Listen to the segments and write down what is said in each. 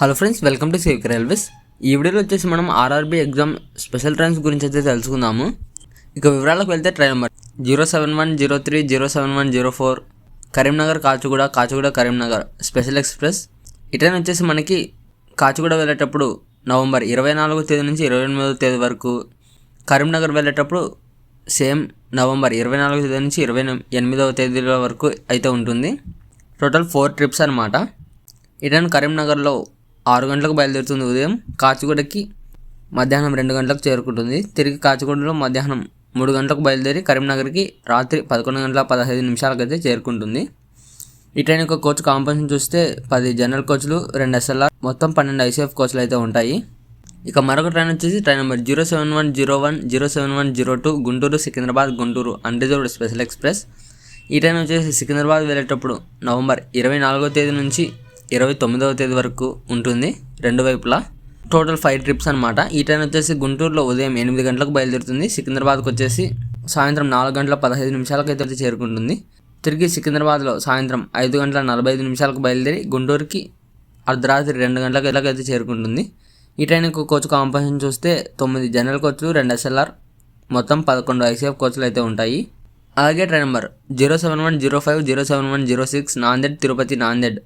Hello friends welcome to సేవిక్ railways ఈ వీడియోలో వచ్చేసి మనం ఆర్ఆర్బీ ఎగ్జామ్ స్పెషల్ ట్రైన్స్ గురించి అయితే తెలుసుకుందాము. ఇక వివరాలకు వెళ్తే train number zero seven one zero three zero seven one zero four Karimnagar Kacheguda Kacheguda Karimnagar special express ఈ ట్రైన్ వచ్చేసి మనకి కాచిగూడ వెళ్ళేటప్పుడు నవంబర్ ఇరవై నాలుగో తేదీ నుంచి ఇరవై ఎనిమిదో తేదీ వరకు కరీంనగర్ వెళ్ళేటప్పుడు సేమ్ నవంబర్ ఇరవై నాలుగో తేదీ నుంచి ఇరవై ఎనిమిదవ తేదీల వరకు అయితే ఉంటుంది. టోటల్ ఫోర్ ట్రిప్స్ అనమాట ఈ ట్రైన్ కరీంనగర్లో ఆరు గంటలకు బయలుదేరుతుంది ఉదయం కాచిగూడకి మధ్యాహ్నం రెండు గంటలకు చేరుకుంటుంది. తిరిగి కాచిగూడలో మధ్యాహ్నం మూడు గంటలకు బయలుదేరి కరీంనగర్కి రాత్రి పదకొండు గంటల పదహైదు నిమిషాలకైతే చేరుకుంటుంది. ఈ ట్రైన్ యొక్క కోచ్ కాంపోజిషన్ చూస్తే పది జనరల్ కోచ్లు రెండు ఎస్ఎల్ఆర్ మొత్తం పన్నెండు ఐసీఎఫ్ కోచ్లు అయితే ఉంటాయి. ఇక మరొక ట్రైన్ వచ్చేసి train number zero seven one zero one zero seven one zero two Guntur Secunderabad Guntur unreserved special express. ఈ ట్రైన్ వచ్చేసి సికింద్రాబాద్ వెళ్ళేటప్పుడు నవంబర్ ఇరవై నాలుగో తేదీ నుంచి ఇరవై తొమ్మిదవ తేదీ వరకు ఉంటుంది రెండు వైపులా. టోటల్ ఫైవ్ ట్రిప్స్ అనమాట ఈ ట్రైన్ వచ్చేసి గుంటూరులో ఉదయం ఎనిమిది గంటలకు బయలుదేరుతుంది. సికింద్రాబాద్కి వచ్చేసి సాయంత్రం నాలుగు గంటల పదహైదు నిమిషాలకు అయితే చేరుకుంటుంది. తిరిగి సికింద్రాబాద్లో సాయంత్రం ఐదు గంటల నలభై ఐదు నిమిషాలకు బయలుదేరి గుంటూరుకి అర్ధరాత్రి రెండు గంటలకు ఎలాగైతే చేరుకుంటుంది. ఈ ట్రైన్ కోచ్ కాంపిటీషన్ చూస్తే తొమ్మిది జనరల్ కోచ్లు రెండు ఎస్ఎల్ఆర్ మొత్తం పదకొండు ఐసీఎఫ్ కోచ్లు అయితే ఉంటాయి. అలాగే train number zero seven one zero five zero seven one zero six Nanded Tirupati Nanded.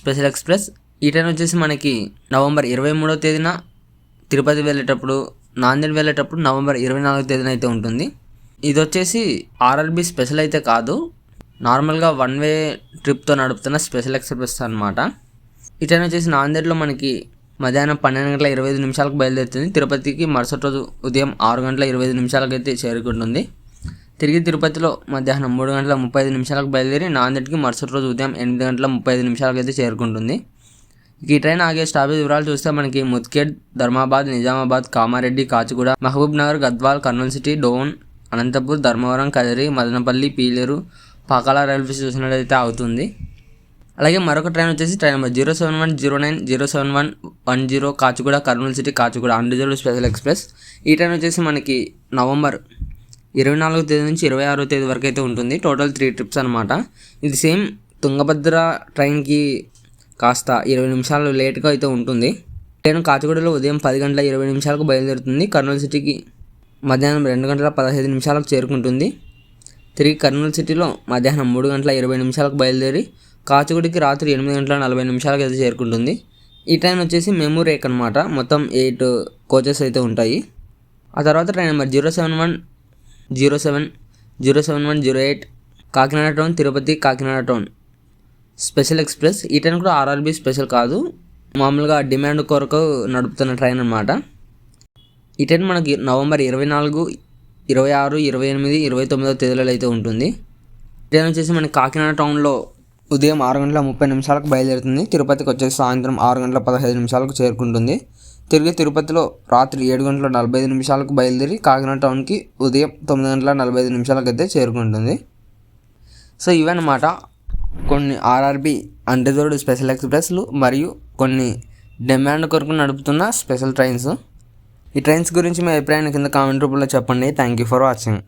Special express. ఈ ట్రైన్ వచ్చేసి మనకి నవంబర్ ఇరవై మూడో తేదీన తిరుపతి వెళ్ళేటప్పుడు నాందేడ్ వెళ్ళేటప్పుడు నవంబర్ ఇరవై నాలుగో తేదీన అయితే ఉంటుంది. ఇది వచ్చేసి ఆర్ఆర్బి స్పెషల్ అయితే కాదు. నార్మల్గా వన్ వే ట్రిప్తో నడుపుతున్న స్పెషల్ ఎక్స్ప్రెస్ అనమాట ఈ ట్రైన్ వచ్చేసి నాందేడ్లో మనకి మధ్యాహ్నం పన్నెండు గంటల ఇరవై ఐదు నిమిషాలకు బయలుదేరుతుంది. తిరుపతికి మరుసటి రోజు ఉదయం ఆరు గంటల ఇరవై ఐదు నిమిషాలకు అయితే చేరుకుంటుంది. తిరిగి తిరుపతిలో మధ్యాహ్నం మూడు గంటల ముప్పై ఐదు నిమిషాలకు బయలుదేరి నాందేడ్కి మరుసటి రోజు ఉదయం ఎనిమిది గంటల ముప్పై ఐదు నిమిషాలకు అయితే చేరుకుంటుంది ఈ ట్రైన్ ఆగే స్టాపేజ్ వివరాలు చూస్తే మనకి Mudkhed Dharmabad Nizamabad Kamareddy Kacheguda Mahabubnagar Gadwal Kurnool city Dhone Anantapur Dharmavaram Kadiri Madanapalle Pileru Pakala railway station అయితే అవుతుంది. అలాగే మరొక ట్రైన్ వచ్చేసి train number zero seven one zero nine zero seven one one zero Kacheguda Kurnool city Kacheguda unreserved special express. ఈ train వచ్చేసి మనకి November ఇరవై నాలుగో తేదీ నుంచి ఇరవై ఆరో తేదీ వరకు అయితే ఉంటుంది. టోటల్ త్రీ ట్రిప్స్ అనమాట ఇది సేమ్ తుంగభద్ర ట్రైన్కి కాస్త ఇరవై నిమిషాలు లేట్గా అయితే ఉంటుంది. ట్రైన్ కాచిగూడలో ఉదయం పది గంటల ఇరవై నిమిషాలకు బయలుదేరుతుంది. కర్నూలు సిటీకి మధ్యాహ్నం రెండు గంటల పదహైదు నిమిషాలకు చేరుకుంటుంది. తిరిగి కర్నూలు సిటీలో మధ్యాహ్నం మూడు గంటల ఇరవై నిమిషాలకు బయలుదేరి కాచిగూడికి రాత్రి ఎనిమిది గంటల నలభై నిమిషాలకు అయితే చేరుకుంటుంది. ఈ ట్రైన్ వచ్చేసి మెమూ రేక్ అనమాట మొత్తం ఎయిట్ కోచెస్ అయితే ఉంటాయి. ఆ తర్వాత train number zero seven one zero seven zero seven one zero eight Kakinada town Tirupati Kakinada town. Special express ఈ ట్రైన్ కూడా ఆర్ఆర్బీ స్పెషల్ కాదు. మామూలుగా డిమాండ్ కొరకు నడుపుతున్న ట్రైన్ అనమాట ఈ ట్రైన్ మనకి నవంబర్ ఇరవై నాలుగు ఇరవై ఆరు ఇరవై ఎనిమిది ఇరవై తొమ్మిదో తేదీలలో అయితే ఉంటుంది. ట్రైన్ వచ్చేసి మనకి కాకినాడ టౌన్లో ఉదయం ఆరు గంటల ముప్పై నిమిషాలకు బయలుదేరుతుంది. తిరుపతికి వచ్చేసి సాయంత్రం ఆరు గంటల పదహైదు నిమిషాలకు చేరుకుంటుంది. తిరిగి తిరుపతిలో రాత్రి ఏడు గంటల నలభై ఐదు నిమిషాలకు బయలుదేరి కాకినాడ టౌన్కి ఉదయం తొమ్మిది గంటల నలభై ఐదు నిమిషాలకు అయితే చేరుకుంటుంది. సో ఇవన్నమాట కొన్ని ఆర్ఆర్బి అన్రిజర్వ్డ్ స్పెషల్ ఎక్స్ప్రెస్లు మరియు కొన్ని డిమాండ్ కొరకు నడుపుతున్న స్పెషల్ ట్రైన్స్. ఈ ట్రైన్స్ గురించి మీ అభిప్రాయాన్ని కింద కామెంట్ రూపంలో చెప్పండి. Thank you for watching.